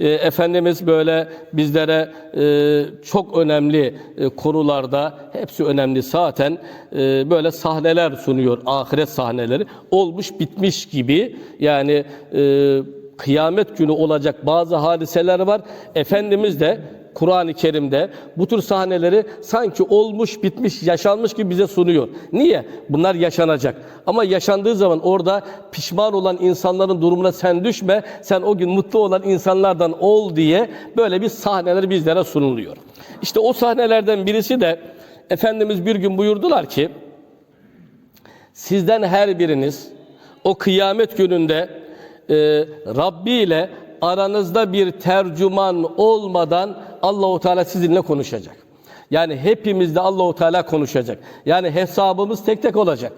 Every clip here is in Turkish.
e, Efendimiz böyle bizlere e, çok önemli e, konularda, hepsi önemli zaten, e, böyle sahneler sunuyor, ahiret sahneleri. Olmuş bitmiş gibi yani e, kıyamet günü olacak bazı hadiseler var. Efendimiz de Kur'an-ı Kerim'de bu tür sahneleri sanki olmuş, bitmiş, yaşanmış gibi bize sunuyor. Niye? Bunlar yaşanacak. Ama yaşandığı zaman orada pişman olan insanların durumuna sen düşme, sen o gün mutlu olan insanlardan ol diye böyle bir sahneler bizlere sunuluyor. İşte o sahnelerden birisi de Efendimiz bir gün buyurdular ki, sizden her biriniz o kıyamet gününde e, Rabbi ile aranızda bir tercüman olmadan Allahu Teala sizinle konuşacak. Yani hepimizde Allahu Teala konuşacak. Yani hesabımız tek tek olacak.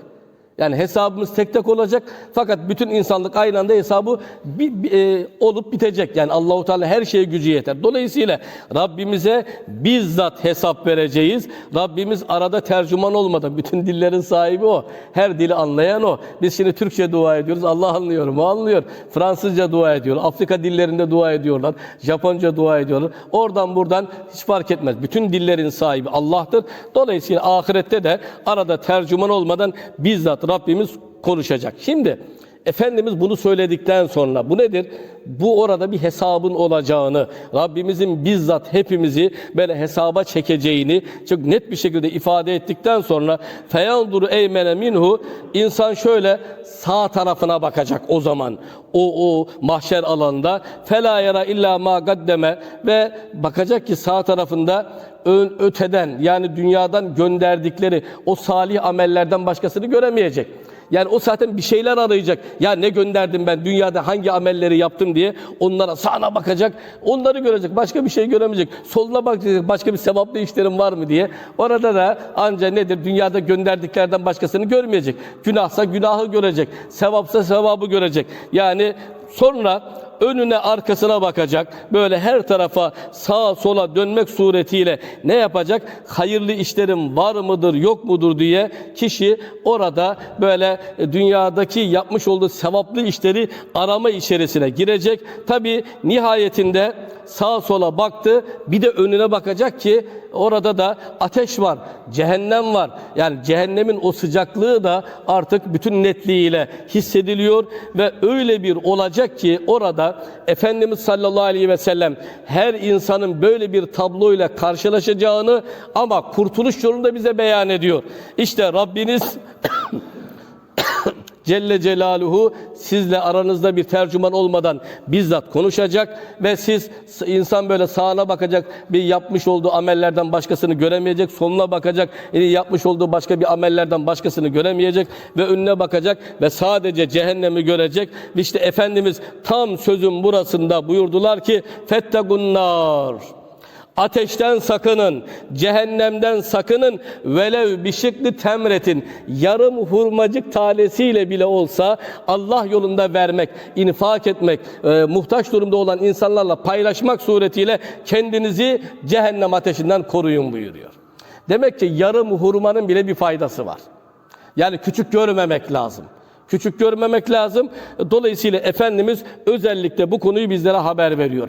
Yani hesabımız tek tek olacak fakat bütün insanlık aynı anda hesabı bi- bi- e, olup bitecek. Yani Allahu Teala her şeye gücü yeter. Dolayısıyla Rabbimize bizzat hesap vereceğiz. Rabbimiz arada tercüman olmadan bütün dillerin sahibi o. Her dili anlayan o. Biz şimdi Türkçe dua ediyoruz. Allah anlıyor mu? Anlıyor. Fransızca dua ediyor. Afrika dillerinde dua ediyorlar. Japonca dua ediyorlar. Oradan buradan hiç fark etmez. Bütün dillerin sahibi Allah'tır. Dolayısıyla ahirette de arada tercüman olmadan bizzat Rabbimiz konuşacak. Şimdi Efendimiz bunu söyledikten sonra bu nedir? Bu orada bir hesabın olacağını, Rabbimizin bizzat hepimizi böyle hesaba çekeceğini çok net bir şekilde ifade ettikten sonra feyanduru eymene minhu insan şöyle sağ tarafına bakacak o zaman o o mahşer alanında fela yara illa ma gaddeme ve bakacak ki sağ tarafında ön, öteden yani dünyadan gönderdikleri o salih amellerden başkasını göremeyecek. Yani o zaten bir şeyler arayacak. Ya ne gönderdim ben dünyada hangi amelleri yaptım diye onlara sağına bakacak. Onları görecek. Başka bir şey göremeyecek. Soluna bakacak. Başka bir sevaplı işlerim var mı diye. Orada da anca nedir? Dünyada gönderdiklerden başkasını görmeyecek. Günahsa günahı görecek. Sevapsa sevabı görecek. Yani sonra önüne arkasına bakacak. Böyle her tarafa sağa sola dönmek suretiyle ne yapacak? Hayırlı işlerim var mıdır yok mudur diye kişi orada böyle e, dünyadaki yapmış olduğu sevaplı işleri arama içerisine girecek. Tabi nihayetinde sağa sola baktı bir de önüne bakacak ki orada da ateş var, cehennem var. Yani cehennemin o sıcaklığı da artık bütün netliğiyle hissediliyor ve öyle bir olacak ki orada Efendimiz sallallahu aleyhi ve sellem her insanın böyle bir tabloyla karşılaşacağını ama kurtuluş yolunu da bize beyan ediyor. İşte Rabbiniz Celle Celaluhu sizle aranızda bir tercüman olmadan bizzat konuşacak ve siz insan böyle sağına bakacak bir yapmış olduğu amellerden başkasını göremeyecek soluna bakacak yani yapmış olduğu başka bir amellerden başkasını göremeyecek ve önüne bakacak ve sadece cehennemi görecek. İşte Efendimiz tam sözün burasında buyurdular ki fettegunnar Ateşten sakının, cehennemden sakının, velev bişikli temretin, yarım hurmacık tanesiyle bile olsa Allah yolunda vermek, infak etmek, e, muhtaç durumda olan insanlarla paylaşmak suretiyle kendinizi cehennem ateşinden koruyun buyuruyor. Demek ki yarım hurmanın bile bir faydası var. Yani küçük görmemek lazım. Küçük görmemek lazım. Dolayısıyla Efendimiz özellikle bu konuyu bizlere haber veriyor.